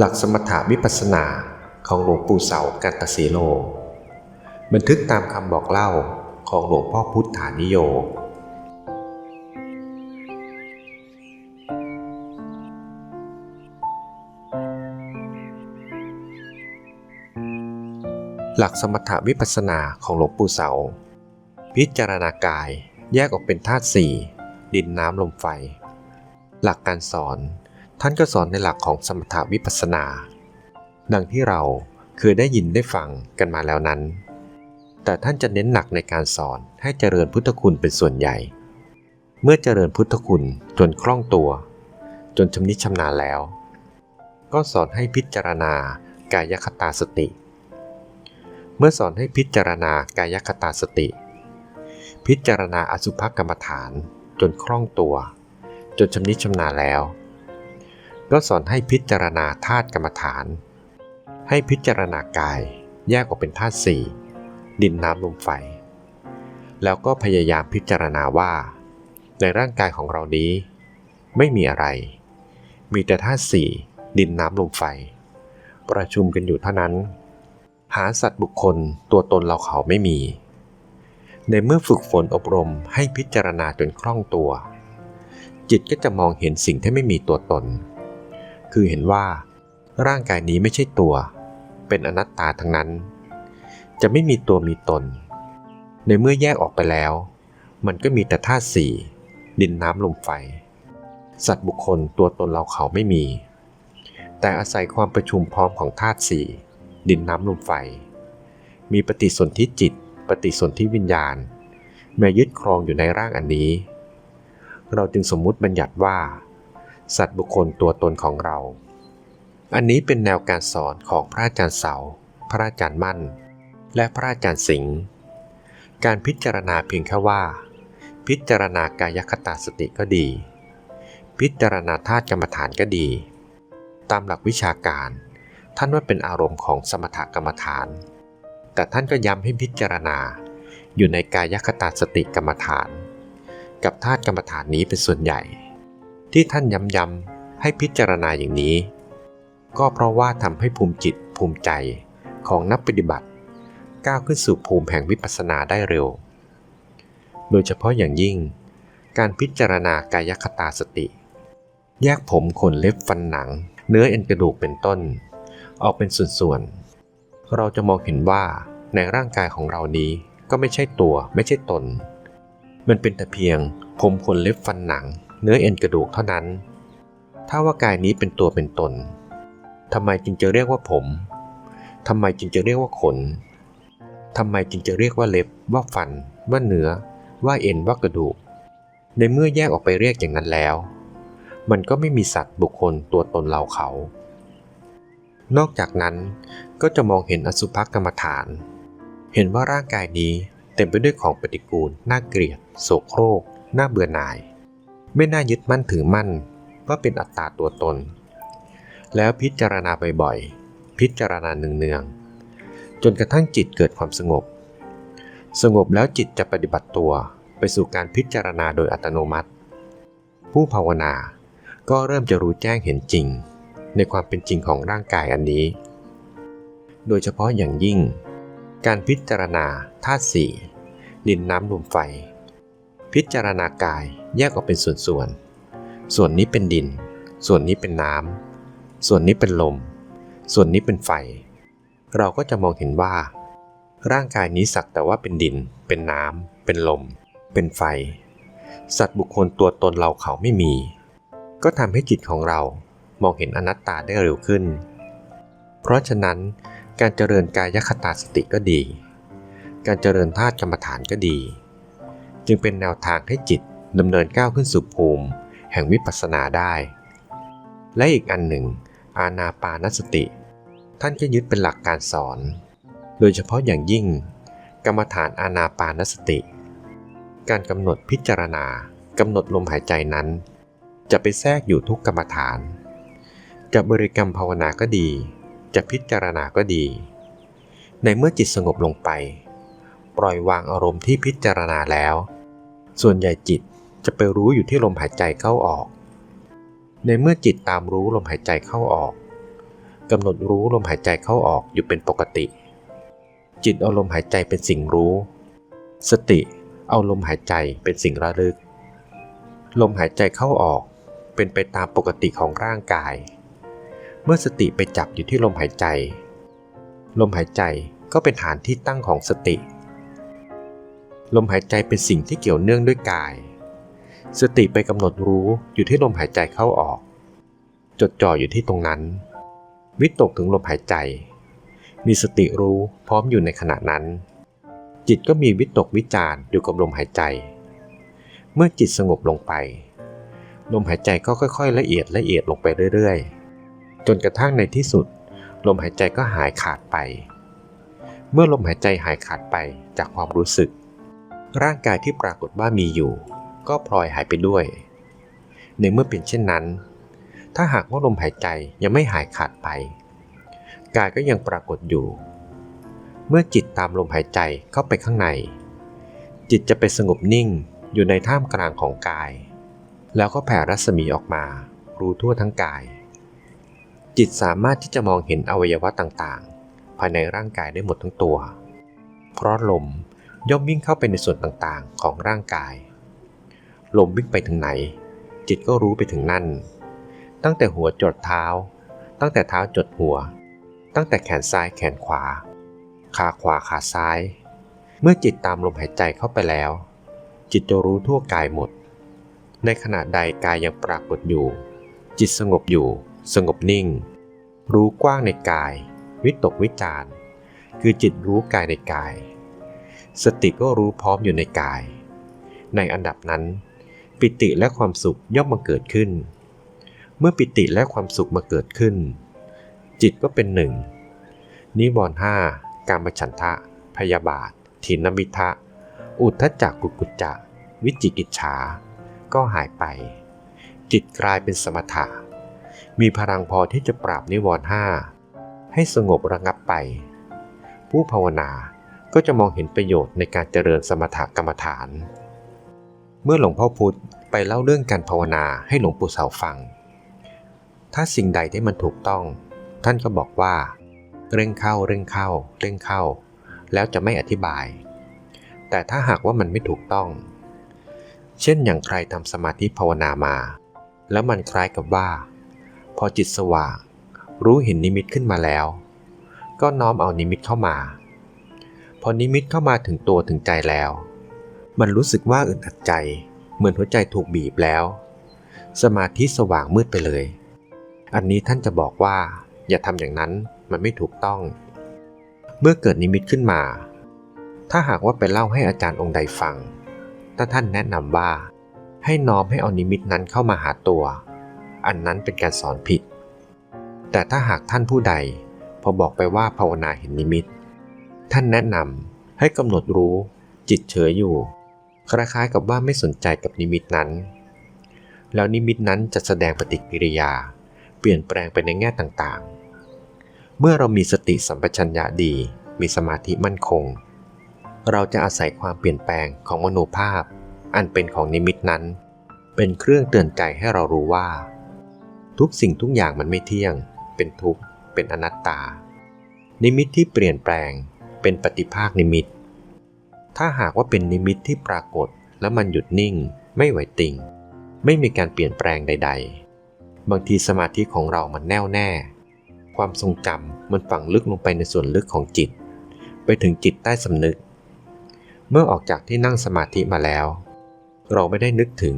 หลักสมถาวิปัสสนาของหลวงปู่เสากันตสีโล บันทึกตามคำบอกเล่าของหลวงพ่อพุทธานิโย หลักสมถาวิปัสสนาของหลวงปู่เสา พิจารณากายแยกออกเป็นธาตุสี่ดินน้ำลมไฟ หลักการสอน ท่านก็สอนในหลักของสมถาวิปัสสนา ดังที่เราเคยได้ยินได้ฟังกันมาแล้วนั้น แต่ท่านจะเน้นหนักในการสอนให้เจริญพุทธคุณเป็นส่วนใหญ่ เมื่อเจริญพุทธคุณจนคล่องตัว จนชำนิชำนาญแล้ว ก็สอนให้พิจารณากายคตาสติ เมื่อสอนให้พิจารณากายคตาสติ พิจารณาอสุภกรรมฐานจนคล่องตัว จนชำนิชำนาญแล้ว ก็สอนให้พิจารณาธาตุกรรมฐาน ให้พิจารณากายแยกออกเป็นธาตุสี่ดินน้ำลมไฟ แล้วก็พยายามพิจารณาว่า ในร่างกายของเรานี้ ไม่มีอะไร มีแต่ธาตุสี่ดินน้ำลมไฟ ประชุมกันอยู่เท่านั้น หาสัตว์บุคคลตัวตนเราเขาไม่มี ในเมื่อฝึกฝนอบรมให้พิจารณาจนคล่องตัว จิตก็จะมองเห็นสิ่งที่ไม่มีตัวตน คือเห็นว่า ร่างกายนี้ไม่ใช่ตัว เป็นอนัตตาทั้งนั้น จะไม่มีตัวมีตน ในเมื่อแยกออกไปแล้ว มันก็มีแต่ธาตุสี่ดินน้ำลมไฟ สัตว์บุคคลตัวตนเราเขาไม่มี แต่อาศัยความประชุมพร้อมของธาตุสี่ดินน้ำลมไฟ มีปฏิสนธิจิต ปฏิสนธิวิญญาณมายึดครองอยู่ในร่างอันนี้ เราจึงสมมุติบัญญัติว่า สัตว์บุคคลตัวตนของเรา อันนี้เป็นแนวการสอนของพระอาจารย์เสา พระอาจารย์มั่น และพระอาจารย์สิงห์ การพิจารณาเพียงแค่ว่า พิจารณากายคตาสติก็ดี พิจารณาธาตุกรรมฐานก็ดี ตามหลักวิชาการ ท่านว่าเป็นอารมณ์ของสมถกรรมฐาน แต่ท่านก็ย้ำให้พิจารณาอยู่ในกายคตาสติกรรมฐาน กับธาตุกรรมฐานนี้เป็นส่วนใหญ่ ที่ท่านย้ำๆให้พิจารณาอย่างนี้ ก็เพราะว่าทำให้ภูมิจิตภูมิใจของนักปฏิบัติ ก้าวขึ้นสู่ภูมิแห่งวิปัสสนาได้เร็ว โดยเฉพาะอย่างยิ่ง การพิจารณากายคตาสติ แยกผมขนเล็บฟันหนัง เนื้อเอ็นกระดูกเป็นต้น ออกเป็นส่วนๆ เราจะมองเห็นว่าในร่างกายของเรานี้ก็ไม่ใช่ตัวไม่ใช่ตน มันเป็นแต่เพียงผมขนเล็บฟันหนัง เนื้อเอ็นกระดูกเท่านั้น ถ้าว่ากายนี้เป็นตัวเป็นตนทำไมจึงจะเรียกว่าผมทำไมจึงจะเรียกว่าขนทำไมจึงจะเรียกว่าเล็บ ว่าฟัน ว่าเนื้อ ว่าเอ็น ว่ากระดูก ในเมื่อแยกออกไปเรียกอย่างนั้นแล้ว มันก็ไม่มีสัตว์บุคคลตัวตนเราเขา นอกจากนั้นก็จะมองเห็นอสุภกรรมฐาน เห็นว่าร่างกายนี้เต็มไปด้วยของปฏิกูล น่าเกลียด โสโครก น่าเบื่อหน่าย ไม่น่ายึดมั่นถือมั่นว่าเป็นอัตตาตัวตน แล้วพิจารณาบ่อยๆ พิจารณาเนืองๆ จนกระทั่งจิตเกิดความสงบ สงบแล้วจิตจะปฏิบัติตัวไปสู่การพิจารณาโดยอัตโนมัติ ผู้ภาวนาก็เริ่มจะรู้แจ้งเห็นจริง ในความเป็นจริงของร่างกายอันนี้ โดยเฉพาะอย่างยิ่ง การพิจารณาธาตุสี่ดินน้ำลมไฟ พิจารณากาย แยกออกเป็นส่วนๆ ส่วนนี้เป็นดิน ส่วนนี้เป็นน้ำ ส่วนนี้เป็นลม ส่วนนี้เป็นไฟ เราก็จะมองเห็นว่า ร่างกายนี้สักแต่ว่าเป็นดิน เป็นน้ำ เป็นลม เป็นไฟ สัตว์บุคคลตัวตนเราเขาไม่มี ก็ทำให้จิตของเรามองเห็นอนัตตาได้เร็วขึ้น เพราะฉะนั้นการเจริญกายคตาสติก็ดี การเจริญธาตุกรรมฐานก็ดี จึงเป็นแนวทางให้จิต ดำเนินก้าวขึ้นสู่ภูมิ แห่งวิปัสสนาได้ และอีกอันหนึ่ง อาณาปานสติ ท่านก็ยึดเป็นหลักการสอน โดยเฉพาะอย่างยิ่ง กรรมฐานอาณาปานสติ การกำหนดพิจารณากำหนดลมหายใจนั้น จะไปแทรกอยู่ทุกกรรมฐาน จะบริกรรมภาวนาก็ดี จะพิจารณาก็ดี ในเมื่อจิตสงบลงไป ปล่อยวางอารมณ์ที่พิจารณาแล้ว ส่วนใหญ่จิต จะไปรู้อยู่ที่ลมหายใจเข้าออก ในเมื่อจิตตามรู้ลมหายใจเข้าออกกำหนดรู้ลมหายใจเข้าออกอยู่เป็นปกติ จิตเอาลมหายใจเป็นสิ่งรู้ สติเอาลมหายใจเป็นสิ่งระลึก ลมหายใจเข้าออกเป็นไปตามปกติของร่างกาย เมื่อสติไปจับอยู่ที่ลมหายใจ ลมหายใจก็เป็นฐานที่ตั้งของสติ ลมหายใจเป็นสิ่งที่เกี่ยวเนื่องด้วยกาย สติไปกำหนดรู้อยู่ที่ลมหายใจเข้าออก จดจ่ออยู่ที่ตรงนั้น วิตกถึงลมหายใจ มีสติรู้พร้อมอยู่ในขณะนั้น จิตก็มีวิตกวิจารอยู่กับลมหายใจ เมื่อจิตสงบลงไป ลมหายใจก็ค่อย ๆ ละเอียดละเอียดลงไปเรื่อยๆ จนกระทั่งในที่สุด ลมหายใจก็หายขาดไป เมื่อลมหายใจหายขาดไปจากความรู้สึก ร่างกายที่ปรากฏว่ามีอยู่ ก็พลอยหายไปด้วย ในเมื่อเป็นเช่นนั้น ถ้าหากว่าลมหายใจยังไม่หายขาดไป กายก็ยังปรากฏอยู่ เมื่อจิตตามลมหายใจเข้าไปข้างใน จิตจะไปสงบนิ่งอยู่ในท่ามกลางของกาย แล้วก็แผ่รัศมีออกมา รู้ทั่วทั้งกาย จิตสามารถที่จะมองเห็นอวัยวะต่างๆ ภายในร่างกายได้หมดทั้งตัว เพราะลมย่อมวิ่งเข้าไปในส่วนต่างๆของร่างกาย ลมวิ่งไปถึงไหน จิตก็รู้ไปถึงนั่น ตั้งแต่หัวจดเท้า ตั้งแต่เท้าจดหัว ตั้งแต่แขนซ้ายแขนขวา ขาขวาขาซ้าย เมื่อจิตตามลมหายใจเข้าไปแล้ว จิตจะรู้ทั่วกายหมด ในขณะใดกายยังปรากฏอยู่ จิตสงบอยู่ สงบนิ่ง รู้กว้างในกาย วิตกวิจารคือจิตรู้กายในกาย สติก็รู้พร้อมอยู่ในกาย ในอันดับนั้น ปิติและความสุขย่อมมาเกิดขึ้น เมื่อปิติและความสุขมาเกิดขึ้น จิตก็เป็นหนึ่ง นิวรณ์ห้ากามฉันทะ พยาบาทถินมิทะ อุทธจักกุกุจจะ วิจิกิจฉา ก็หายไป จิตกลายเป็นสมถะ มีพลังพอที่จะปราบนิวรณ์ห้าให้สงบระงับไป ผู้ภาวนาก็จะมองเห็นประโยชน์ในการเจริญสมถกรรมฐาน เมื่อหลวงพ่อพุธไปเล่าเรื่องการภาวนาให้หลวงปู่เสาฟัง ถ้าสิ่งใดที่มันถูกต้อง ท่านก็บอกว่า เร่งเข้าเร่งเข้า เร่งเข้า แล้วจะไม่อธิบาย แต่ถ้าหากว่ามันไม่ถูกต้อง เช่นอย่างใครทำสมาธิภาวนามา แล้วมันคล้ายกับว่า พอจิตสว่าง รู้เห็นนิมิตขึ้นมาแล้ว ก็น้อมเอานิมิตเข้ามา พอนิมิตเข้ามาถึงตัวถึงใจแล้ว มันรู้สึกว่าอึดอัดใจ เหมือนหัวใจถูกบีบแล้ว สมาธิสว่างมืดไปเลย อันนี้ท่านจะบอกว่า อย่าทำอย่างนั้นมันไม่ถูกต้อง เมื่อเกิดนิมิตขึ้นมา ถ้าหากว่าไปเล่าให้อาจารย์องค์ใดฟังถ้าท่านแนะนำว่า ให้น้อมให้เอานิมิตนั้นเข้ามาหาตัว อันนั้นเป็นการสอนผิด แต่ถ้าหากท่านผู้ใด พอบอกไปว่าภาวนาเห็นนิมิต ท่านแนะนำให้กำหนดรู้จิตเฉยอยู่ คล้ายๆกับว่าไม่สนใจกับนิมิตนั้น แล้วนิมิตนั้นจะแสดงปฏิกิริยา เปลี่ยนแปลงไปในแง่ต่างๆ เมื่อเรามีสติสัมปชัญญะดี มีสมาธิมั่นคง เราจะอาศัยความเปลี่ยนแปลงของมโนภาพ อันเป็นของนิมิตนั้น เป็นเครื่องเตือนใจให้เรารู้ว่า ทุกสิ่งทุกอย่างมันไม่เที่ยง เป็นทุกข์ เป็นอนัตตา นิมิตที่เปลี่ยนแปลง เป็นปฏิภาคนิมิต ถ้าหากว่าเป็นนิมิตที่ปรากฏ แล้วมันหยุดนิ่ง ไม่ไหวติง ไม่มีการเปลี่ยนแปลงใด ๆ บางทีสมาธิของเรามันแน่วแน่ ความทรงจำมันฝังลึกลงไปในส่วนลึกของจิต ไปถึงจิตใต้สำนึก เมื่อออกจากที่นั่งสมาธิมาแล้ว เราไม่ได้นึกถึง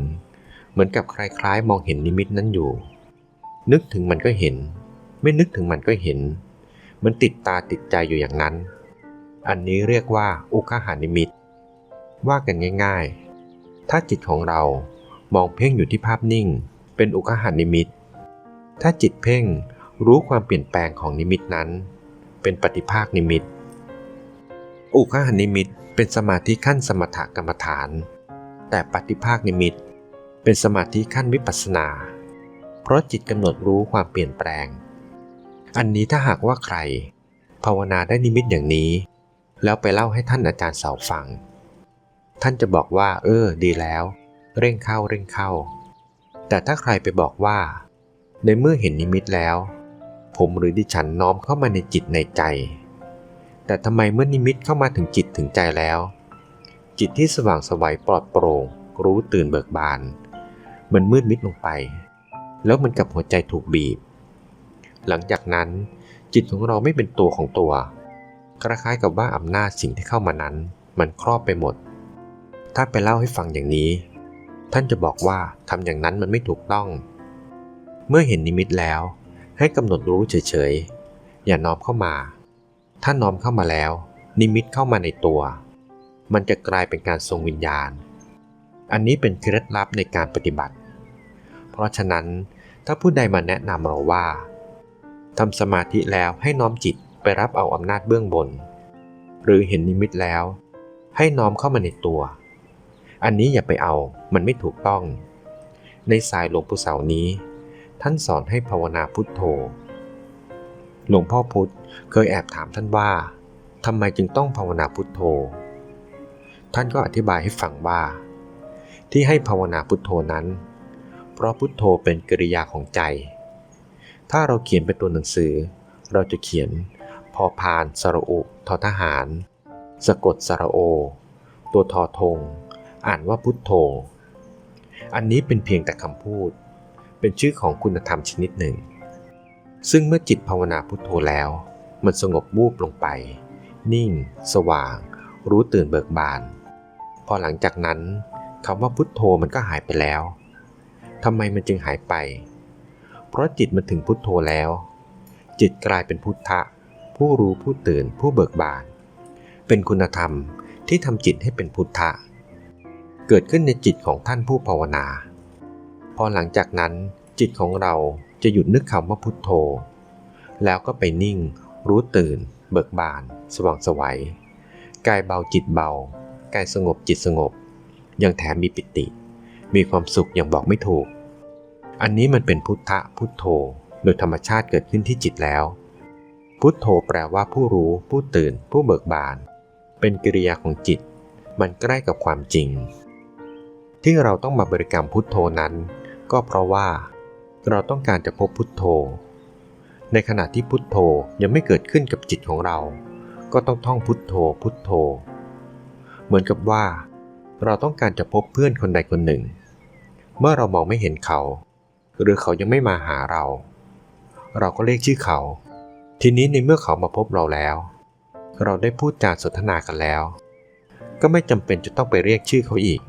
เหมือนกับคล้ายๆ มองเห็นนิมิตนั้นอยู่ นึกถึงมันก็เห็น ไม่นึกถึงมันก็เห็น มันติดตาติดใจอยู่อย่างนั้น อันนี้เรียกว่าอุคหานิมิต ว่ากันง่าย ๆ ถ้าจิตของเรามองเพ่งอยู่ที่ภาพนิ่ง เป็นอุคหานิมิต ถ้าจิตเพ่งรู้ความเปลี่ยนแปลงของนิมิตนั้น เป็นปฏิภาคนิมิต อุคหานิมิตเป็นสมาธิขั้นสมถกรรมฐาน แต่ปฏิภาคนิมิต เป็นสมาธิขั้นวิปัสสนา เพราะจิตกำหนดรู้ความเปลี่ยนแปลง อันนี้ถ้าหากว่าใคร ภาวนาได้นิมิตอย่างนี้ แล้วไปเล่าให้ท่านอาจารย์เสาฟัง ท่านจะบอกว่า เออ ดีแล้ว เร่งเข้าเร่งเข้า แต่ถ้าใครไปบอกว่า ในเมื่อเห็นนิมิตแล้ว ผมหรือดิฉันน้อมเข้ามาในจิตในใจ แต่ทำไมเมื่อนิมิตเข้ามาถึงจิตถึงใจแล้ว จิตที่สว่างสวัยปลอดโปร่ง รู้ตื่นเบิกบาน มันมืดมิดลงไป แล้วมันกับหัวใจถูกบีบ หลังจากนั้นจิตของเราไม่เป็นตัวของตัว คล้ายๆกับว่าอำนาจสิ่งที่เข้ามานั้น มันครอบไปหมด ถ้าไปเล่าให้ฟังอย่างนี้ ท่านจะบอกว่าทำอย่างนั้นมันไม่ถูกต้อง เมื่อเห็นนิมิตแล้ว ให้กำหนดรู้เฉยๆ อย่าน้อมเข้ามา ถ้าน้อมเข้ามาแล้ว นิมิตเข้ามาในตัว มันจะกลายเป็นการทรงวิญญาณ อันนี้เป็นเคล็ดลับในการปฏิบัติ เพราะฉะนั้นถ้าผู้ใดมาแนะนำเราว่าทำสมาธิแล้วให้น้อมจิต ไปรับเอาอำนาจเบื้องบน หรือเห็นนิมิตแล้ว ให้น้อมเข้ามาในตัว อันนี้อย่าไปเอามันไม่ถูกต้อง ในสายหลวงปู่เสานี้ ท่านสอนให้ภาวนาพุทโธ หลวงพ่อพุธเคยแอบถามท่านว่าทำไมจึงต้องภาวนาพุทโธ ท่านก็อธิบายให้ฟังว่า ที่ให้ภาวนาพุทโธนั้น เพราะพุทโธเป็นกริยาของใจ ถ้าเราเขียนเป็นตัวหนังสือ เราจะเขียน อพานสระอุทอทหาร สะกดสระโอ ตัวทอทง อ่านว่าพุทโธ อันนี้เป็นเพียงแต่คำพูด เป็นชื่อของคุณธรรมชนิดหนึ่ง ซึ่งเมื่อจิตภาวนาพุทโธแล้ว มันสงบวูบลงไป นิ่ง สว่าง รู้ตื่นเบิกบาน พอหลังจากนั้นคำว่าพุทโธมันก็หายไปแล้วทำไมมันจึงหายไป เพราะจิตมันถึงพุทโธแล้ว จิตกลายเป็นพุทธะ ผู้รู้ผู้ตื่นผู้เบิกบาน เป็นคุณธรรมที่ทำจิตให้เป็นพุทธะ เกิดขึ้นในจิตของท่านผู้ภาวนา พอหลังจากนั้นจิตของเราจะหยุดนึกคำว่าพุทโธ แล้วก็ไปนิ่ง รู้ตื่น เบิกบาน สว่างสวัยกายเบาจิตเบากายสงบจิตสงบ ยังแถมมีปิติ มีความสุขอย่างบอกไม่ถูก อันนี้มันเป็นพุทธะพุทโธ โดยธรรมชาติเกิดขึ้นที่จิตแล้ว พุทโธแปลว่าผู้รู้ ผู้ตื่น ผู้เบิกบาน เป็นกิริยาของจิต มันใกล้กับความจริง ที่เราต้องมาบริกรรมพุทโธนั้น ก็เพราะว่า เราต้องการจะพบพุทโธ ในขณะที่พุทโธยังไม่เกิดขึ้นกับจิตของเรา ก็ต้องท่องพุทโธ พุทโธ เหมือนกับว่า เราต้องการจะพบเพื่อนคนใดคนหนึ่ง เมื่อเรามองไม่เห็นเขา หรือเขายังไม่มาหาเรา เราก็เรียกชื่อเขา ทีนี้ในเมื่อเขามาพบเราแล้ว เราได้พูดจาสนทนากันแล้ว ก็ไม่จำเป็นจะต้องไปเรียกชื่อเขาอีก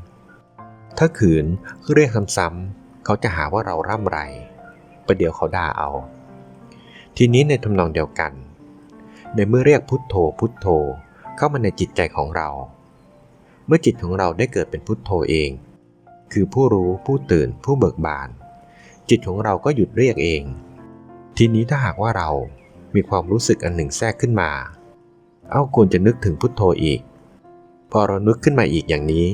ถ้าขืนเรียกซ้ำๆเขาจะหาว่าเราร่ำไรประเดี๋ยวเขาด่าเอา ทีนี้ในทำนองเดียวกัน ในเมื่อเรียกพุทโธพุทโธเข้ามาในจิตใจของเรา เมื่อจิตของเราได้เกิดเป็นพุทโธเอง คือผู้รู้ผู้ตื่นผู้เบิกบาน จิตของเราก็หยุดเรียกเอง ทีนี้ถ้าหากว่าเรา มีความรู้สึกอันหนึ่งแทรกขึ้นมา เอ้าควรจะนึกถึงพุทโธอีก พอเรานึกขึ้นมาอีกอย่างนี้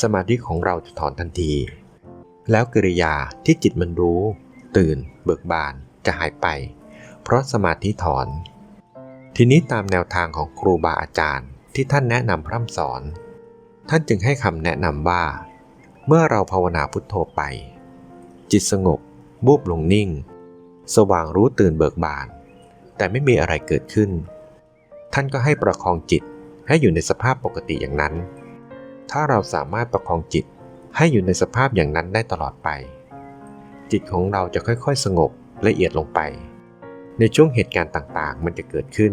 สมาธิของเราจะถอนทันที แล้วกิริยาที่จิตมันรู้ ตื่น เบิกบานจะหายไป เพราะสมาธิถอน ทีนี้ตามแนวทางของครูบาอาจารย์ที่ท่านแนะนำพร่ำสอน ท่านจึงให้คำแนะนำว่า เมื่อเราภาวนาพุทโธไป จิตสงบบูบลงนิ่ง สว่างรู้ตื่นเบิกบาน แต่ไม่มีอะไรเกิดขึ้น ท่านก็ให้ประคองจิตให้อยู่ในสภาพปกติอย่างนั้น ถ้าเราสามารถประคองจิตให้อยู่ในสภาพอย่างนั้นได้ตลอดไป จิตของเราจะค่อยๆ สงบละเอียดลงไป ในช่วงเหตุการณ์ต่างๆ มันจะเกิดขึ้น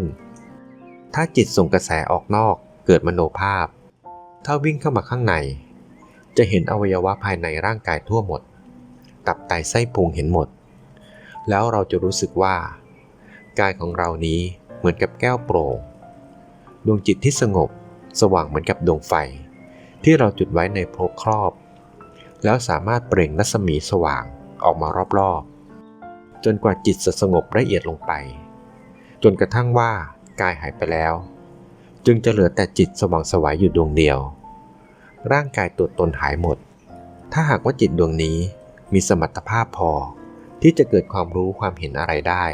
ถ้าจิตส่งกระแสออกนอกเกิดมโนภาพ ถ้าวิ่งเข้ามาข้างใน จะเห็นอวัยวะภายในร่างกายทั่วหมด ตับไตไส้พุงเห็นหมด แล้วเราจะรู้สึกว่า กายของเรานี้เหมือนกับแก้วโปร่ง ดวงจิตที่สงบสว่างเหมือนกับดวงไฟ ที่เราจุดไว้ในโพรครอบ แล้วสามารถเปล่งรัศมีสว่างออกมารอบๆ จนกว่าจิตจะสงบละเอียดลงไป จนกระทั่งว่ากายหายไปแล้ว จึงจะเหลือแต่จิตสว่างสวายอยู่ดวงเดียว ร่างกายตัวตนหายหมด ถ้าหากว่าจิตดวงนี้มีสมรรถภาพพอที่จะเกิดความรู้ความเห็นอะไรได้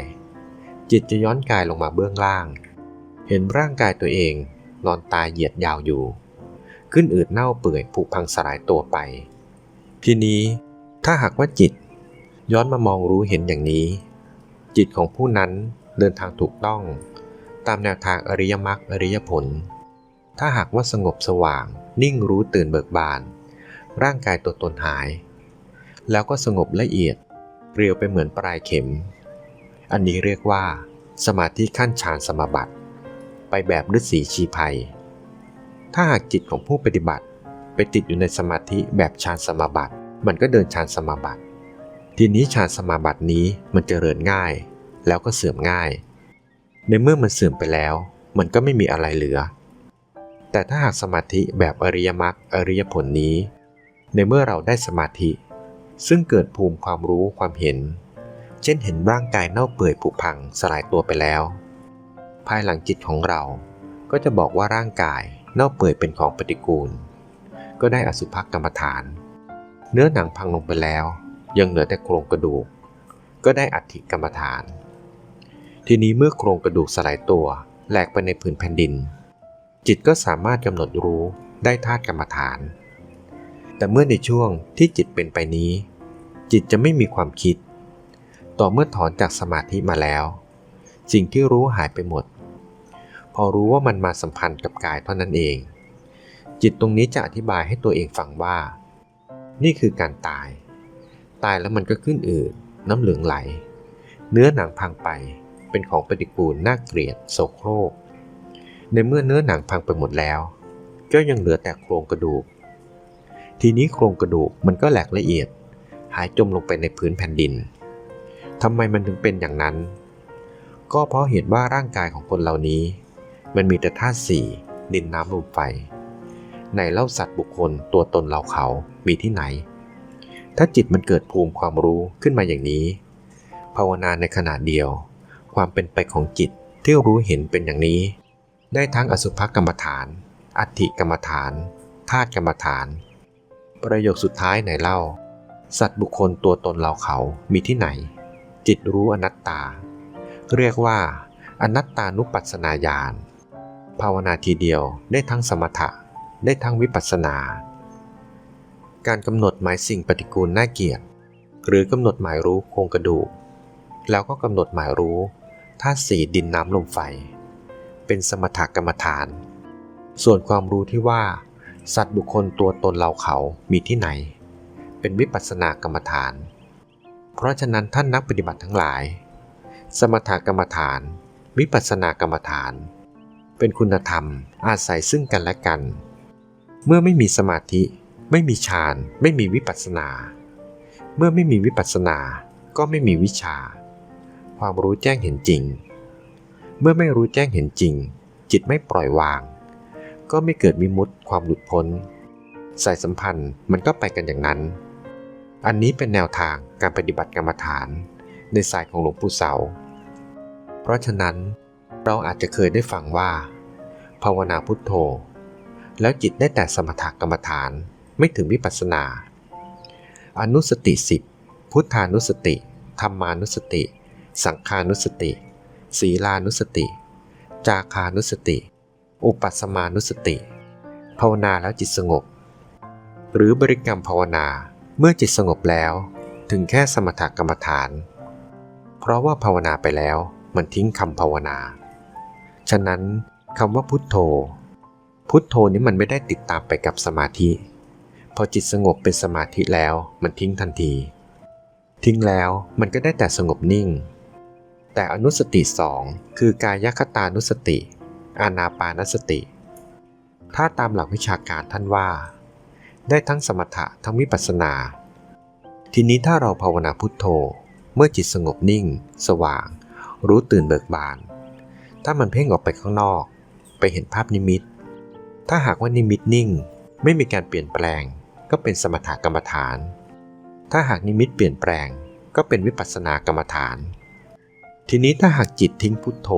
จิตจะย้อนกายลงมาเบื้องล่าง เห็นร่างกายตัวเอง นอนตายเหยียดยาวอยู่ ขึ้นอืดเน่าเปื่อยผุพังสลายตัวไป ทีนี้ถ้าหากว่าจิต ย้อนมามองรู้เห็นอย่างนี้ จิตของผู้นั้นเดินทางถูกต้อง ตามแนวทางอริยมรรคอริยผล ถ้าหากว่าสงบสว่าง นิ่งรู้ตื่นเบิกบาน ร่างกายตัวตนหาย แล้วก็สงบละเอียดเรียวไปเหมือนปลายเข็ม อันนี้เรียกว่า สมาธิขั้นฌานสมาบัติ ไปแบบฤาษีชีภัย ถ้าหากจิตของผู้ปฏิบัติไปติดอยู่ในสมาธิแบบฌานสมาบัติ มันก็เดินฌานสมาบัติ ทีนี้ฌานสมาบัตินี้มันเจริญง่าย แล้วก็เสื่อมง่าย ในเมื่อมันเสื่อมไปแล้ว มันก็ไม่มีอะไรเหลือ แต่ถ้าหากสมาธิแบบอริยมรรคอริยผลนี้ ในเมื่อเราได้สมาธิ ซึ่งเกิดภูมิความรู้ความเห็น เช่นเห็นร่างกายเน่าเปื่อยผุพังสลายตัวไปแล้ว ภายหลังจิตของเราก็จะบอกว่าร่างกายเน่าเปื่อยเป็นของปฏิกูล ก็ได้อสุภกรรมฐาน เนื้อหนังพังลงไปแล้ว ยังเหลือแต่โครงกระดูก ก็ได้อัฐิกรรมฐาน ทีนี้เมื่อโครงกระดูกสลายตัวแหลกไปในผืนแผ่นดิน จิตก็สามารถกำหนดรู้ได้ธาตุกรรมฐาน แต่เมื่อในช่วงที่จิตเป็นไปนี้ จิตจะไม่มีความคิด ต่อเมื่อถอนจากสมาธิมาแล้ว สิ่งที่รู้หายไปหมด พอรู้ว่ามันมาสัมพันธ์กับกายเท่านั้นเอง จิตตรงนี้จะอธิบายให้ตัวเองฟังว่า นี่คือการตาย ตายแล้วมันก็ขึ้นอืดน้ำเหลืองไหล เนื้อหนังพังไปเป็นของปฏิกูลน่าเกลียดโสโครก ในเมื่อเนื้อหนังพังไปหมดแล้ว ก็ยังเหลือแต่โครงกระดูก ทีนี้โครงกระดูกมันก็แหลกละเอียด หายจมลงไปในพื้นแผ่นดิน ทำไมมันถึงเป็นอย่างนั้น ก็เพราะเหตุว่าร่างกายของคนเหล่านี้ มันมีแต่ธาตุสี่ดินน้ำลมไฟในเล่าสัตว์บุคคลตัวตนเราเขามีที่ไหน ถ้าจิตมันเกิดภูมิความรู้ขึ้นมาอย่างนี้ ภาวนาในขณะเดียว ความเป็นไปของจิตที่รู้เห็นเป็นอย่างนี้ ได้ทั้งอสุภกรรมฐาน อัติกรรมฐานธาตุกรรมฐาน ประโยคสุดท้ายไหนเล่า สัตว์บุคคลตัวตนเราเขามีที่ไหน จิตรู้อนัตตา เรียกว่า อนัตตานุปัสสนาญาณภาวนาทีเดียวได้ทั้งสมถะได้ทั้งวิปัสสนา การกำหนดหมายสิ่งปฏิกูลน่าเกลียดหรือกำหนดหมายรู้โครงกระดูก แล้วก็กำหนดหมายรู้ธาตุสี่ดินน้ำลมไฟ เป็นสมถกรรมฐาน ส่วนความรู้ที่ว่า สัตว์บุคคลตัวตนเราเขามีที่ไหน เป็นวิปัสสนากรรมฐาน เพราะฉะนั้นท่านนักปฏิบัติทั้งหลาย สมถกรรมฐาน วิปัสสนากรรมฐาน เป็นคุณธรรมอาศัยซึ่งกันและกัน เมื่อไม่มีสมาธิ ไม่มีฌาน ไม่มีวิปัสสนา เมื่อไม่มีวิปัสสนา ก็ไม่มีวิชา ความรู้แจ้งเห็นจริง เมื่อไม่รู้แจ้งเห็นจริง จิตไม่ปล่อยวาง ก็ไม่เกิดวิมุตติความหลุดพ้น สายสัมพันธ์มันก็ไปกันอย่างนั้น อันนี้เป็นแนวทางการปฏิบัติกรรมฐานในสายของหลวงปู่เสา เพราะฉะนั้นเราอาจจะเคยได้ฟังว่า ภาวนาพุทโธ แล้วจิตได้แต่สมถกรรมฐานไม่ถึงวิปัสสนา อนุสติสิบพุทธานุสติ ธรรมานุสติ สังขานุสติ ศีลานุสติ จาคานุสติ อุปัสมานุสติ ภาวนาแล้วจิตสงบ หรือบริกรรมภาวนา เมื่อจิตสงบแล้วถึงแค่สมถกรรมฐาน เพราะว่าภาวนาไปแล้วมันทิ้งคำภาวนา ฉะนั้นคำว่าพุทโธ พุทโธนี้มันไม่ได้ติดตามไปกับสมาธิ พอจิตสงบเป็นสมาธิแล้วมันทิ้งทันที ทิ้งแล้วมันก็ได้แต่สงบนิ่ง แต่อนุสติสองคือกายคตานุสติ อานาปานสติ ถ้าตามหลักวิชาการท่านว่า ได้ทั้งสมถะทั้งวิปัสสนา ทีนี้ถ้าเราภาวนาพุทโธ เมื่อจิตสงบนิ่ง สว่าง รู้ตื่นเบิกบาน ถ้ามันเพ่งออกไปข้างนอก ไปเห็นภาพนิมิต ถ้าหากว่านิมิตนิ่ง ไม่มีการเปลี่ยนแปลง ก็เป็นสมถกรรมฐาน ถ้าหากนิมิตเปลี่ยนแปลง ก็เป็นวิปัสสนากรรมฐาน ทีนี้ถ้าหากจิตทิ้งพุทโธ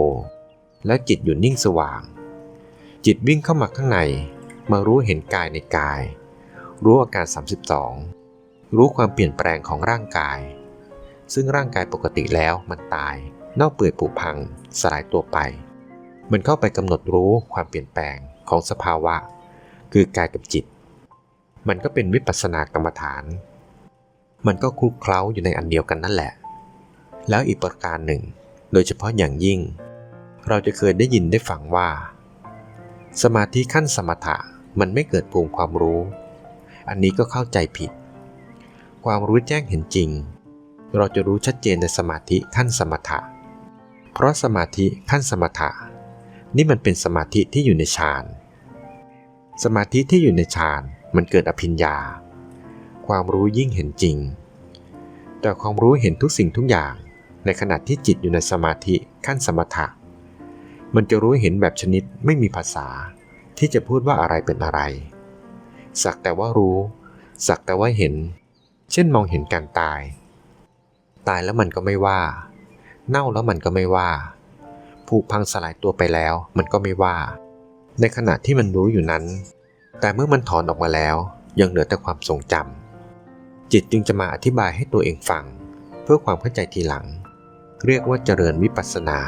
และจิตอยู่นิ่งสว่าง จิตวิ่งเข้ามาข้างในมารู้เห็นกายในกาย รู้อาการ 32 รู้ความเปลี่ยนแปลงของร่างกาย ซึ่งร่างกายปกติแล้วมันตาย เน่าเปื่อยผุพัง สลายตัวไป มันเข้าไปกำหนดรู้ความเปลี่ยนแปลงของสภาวะ คือกายกับจิต มันก็เป็นวิปัสสนากรรมฐาน มันก็คลุกเคล้าอยู่ในอันเดียวกันนั่นแหละ แล้วอีกประการหนึ่ง โดยเฉพาะอย่างยิ่ง เราจะเคยได้ยินได้ฟังว่า สมาธิขั้นสมถะมันไม่เกิดภูมิความรู้ อันนี้ก็เข้าใจผิด ความรู้แจ้งเห็นจริง เราจะรู้ชัดเจนในสมาธิขั้นสมถะ เพราะสมาธิขั้นสมถะ นี่มันเป็นสมาธิที่อยู่ในฌาน สมาธิที่อยู่ในฌานมันเกิดอภิญญา ความรู้ยิ่งเห็นจริง แต่ความรู้เห็นทุกสิ่งทุกอย่างในขณะที่จิตอยู่ในสมาธิขั้นสมถะ มันจะรู้เห็นแบบชนิดไม่มีภาษาที่จะพูดว่าอะไรเป็นอะไร สักแต่ว่ารู้ สักแต่ว่าเห็น เช่นมองเห็นการตาย ตายแล้วมันก็ไม่ว่า เน่าแล้วมันก็ไม่ว่า ผุพังสลายตัวไปแล้ว มันก็ไม่ว่า ในขณะที่มันรู้อยู่นั้น แต่เมื่อมันถอนออกมาแล้ว ยังเหลือแต่ความทรงจำจิตจึงจะมาอธิบายให้ตัวเองฟัง เพื่อความเข้าใจทีหลัง เรียกว่าเจริญวิปัสสนา